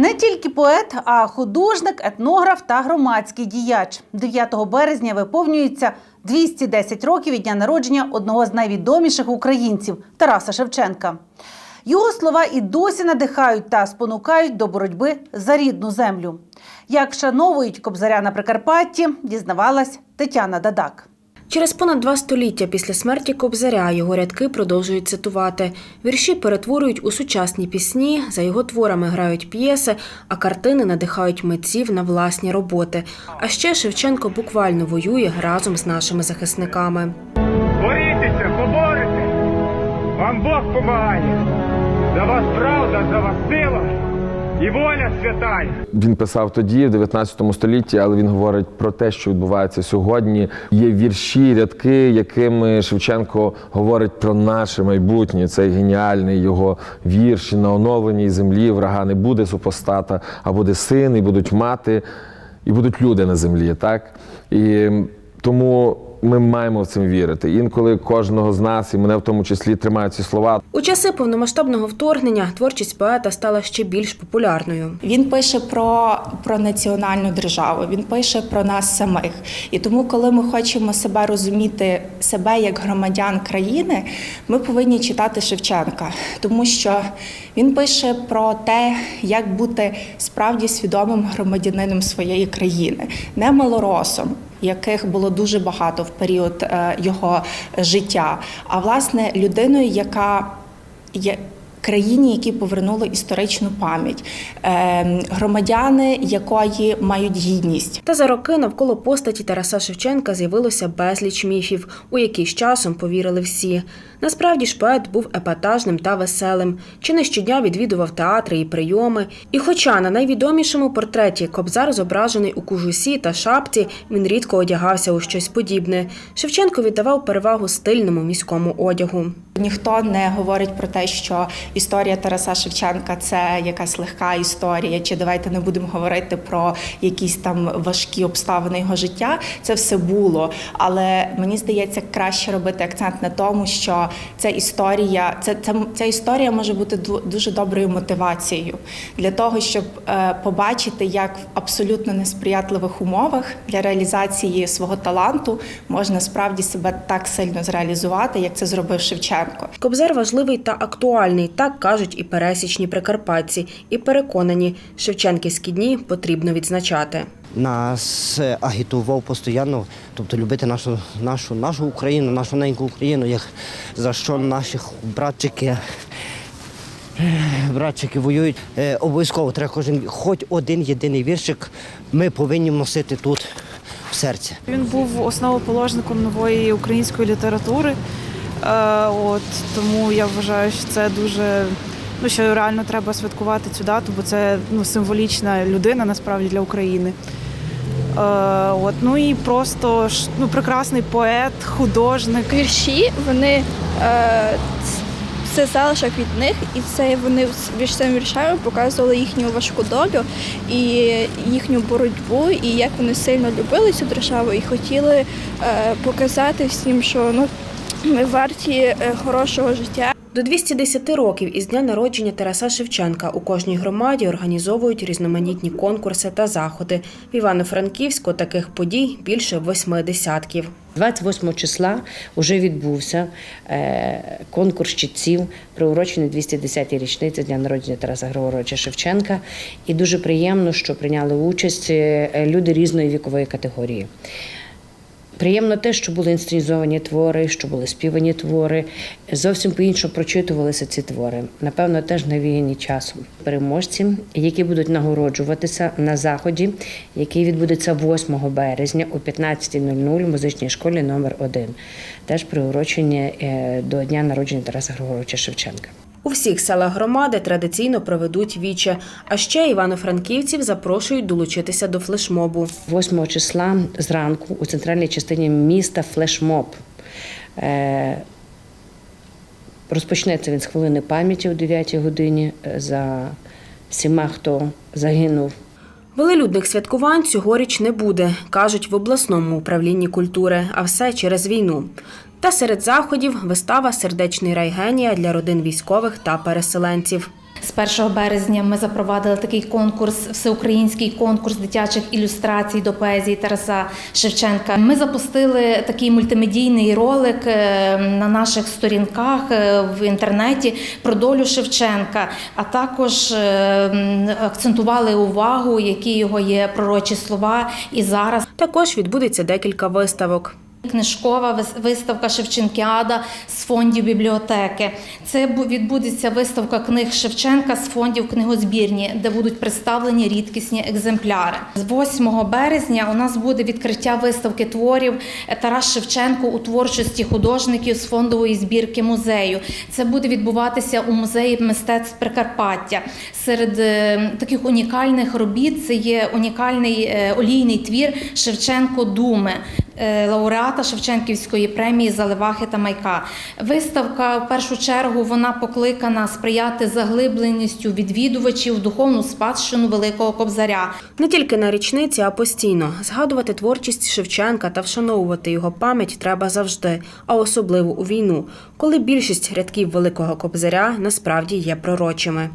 Не тільки поет, а художник, етнограф та громадський діяч. 9 березня виповнюється 210 років від дня народження одного з найвідоміших українців Тараса Шевченка. Його слова і досі надихають та спонукають до боротьби за рідну землю. Як шановують кобзаря на Прикарпатті, дізнавалась Тетяна Дадак. Через понад два століття після смерті Кобзаря його рядки продовжують цитувати. Вірші перетворюють у сучасні пісні, за його творами грають п'єси, а картини надихають митців на власні роботи. А ще Шевченко буквально воює разом з нашими захисниками. Борітеся, поборете. Вам Бог помагає. За вас правда, за вас сила і воля святая. Він писав тоді, в 19 столітті, але він говорить про те, що відбувається сьогодні. Є вірші, рядки, якими Шевченко говорить про наше майбутнє. Цей геніальний його вірш на оновленій землі. Врага не буде супостата, а буде син, і будуть мати, і будуть люди на землі. Так і тому. Ми маємо в цим вірити. Інколи кожного з нас, і мене в тому числі тримають ці слова. У часи повномасштабного вторгнення творчість поета стала ще більш популярною. Він пише про, про національну державу, він пише про нас самих. І тому, коли ми хочемо себе розуміти, себе як громадян країни, ми повинні читати Шевченка, тому що він пише про те, як бути справді свідомим громадянином своєї країни, не малоросом. Яких було дуже багато в період е, його життя, а власне людиною, яка є країні, які повернули історичну пам'ять, е, громадяни якої мають гідність. Та за роки навколо постаті Тараса Шевченка з'явилося безліч міфів, у які з часом повірили всі. Насправді ж поет був епатажним та веселим, чи не щодня відвідував театри і прийоми. І хоча на найвідомішому портреті Кобзар зображений у кужусі та шапці, він рідко одягався у щось подібне. Шевченко віддавав перевагу стильному міському одягу. Ніхто не говорить про те, що історія Тараса Шевченка це якась легка історія, чи давайте не будемо говорити про якісь там важкі обставини його життя. Це все було. Але мені здається, краще робити акцент на тому, що ця історія, це, це ця історія може бути ду- дуже доброю мотивацією для того, щоб е, побачити, як в абсолютно несприятливих умовах для реалізації свого таланту можна справді себе так сильно зреалізувати, як це зробив Шевченко. Кобзар важливий та актуальний, так кажуть і пересічні прикарпатці, і переконані, Шевченківські дні потрібно відзначати. Нас е, агітував постійно, тобто любити нашу, нашу, нашу Україну, нашу неньку Україну, як за що наші братчики, братчики воюють. Е, Обов'язково треба кожен, хоч один єдиний віршик ми повинні носити тут в серці. Він був основоположником нової української літератури. Е, от, тому я вважаю, що це дуже ну, що реально треба святкувати цю дату, бо це ну, символічна людина насправді для України. Е, от, ну і просто ну, прекрасний поет, художник. вірші, вони е, це залишок від них, і це вони вірш цими віршами показували їхню важку долю і їхню боротьбу, і як вони сильно любили цю державу і хотіли е, показати всім, що ну ми варті е, хорошого життя. До 210 років із дня народження Тараса Шевченка у кожній громаді організовують різноманітні конкурси та заходи. В Івано-Франківську таких подій більше восьми десятків. 28 числа вже відбувся е, конкурс чітців, приурочений 210-й річниці дня народження Тараса Григоровича Шевченка. І дуже приємно, що прийняли участь е, люди різної вікової категорії. Приємно те, що були інсценізовані твори, що були співані твори. Зовсім по-іншому прочитувалися ці твори. Напевно, теж навіяні часом. Переможці, які будуть нагороджуватися на заході, який відбудеться 8 березня о 15.00 в музичній школі номер 1 теж приурочені е, до дня народження Тараса Григоровича Шевченка. У всіх селах громади традиційно проведуть віче, а ще івано-франківців запрошують долучитися до флешмобу. 8 числа зранку у центральній частині міста флешмоб. Е, Розпочнеться він з хвилини пам'яті о 9 годині е, за всіма, хто загинув Велелюдних святкувань цьогоріч не буде, кажуть в обласному управлінні культури, а все через війну. Та серед заходів вистава Сердечний рай генія для родин військових та переселенців. З 1 березня ми запровадили такий конкурс, всеукраїнський конкурс дитячих ілюстрацій до поезії Тараса Шевченка. Ми запустили такий мультимедійний ролик е, на наших сторінках е, в інтернеті про долю Шевченка, а також е, акцентували увагу, які його є пророчі слова. І зараз Також відбудеться декілька виставок. Книжкова вис- виставка Шевченкіада з фондів бібліотеки. Це відбудеться виставка книг Шевченка з фондів книгозбірні, де будуть представлені рідкісні екземпляри. З 8 березня у нас буде відкриття виставки творів Тарас Шевченко у творчості художників з фондової збірки музею. Це буде відбуватися у музеї мистецтв Прикарпаття. Серед е, таких унікальних робіт це є унікальний е, олійний твір Шевченко Думи е, лауреата Шевченківської премії Заливахи та Майка. Виставка в першу чергу вона покликана сприяти заглибленістю відвідувачів в духовну спадщину Великого Кобзаря. Не тільки на річниці, а постійно згадувати творчість Шевченка та вшановувати його пам'ять треба завжди, а особливо у війну, коли більшість рядків Великого Кобзаря насправді є пророчими.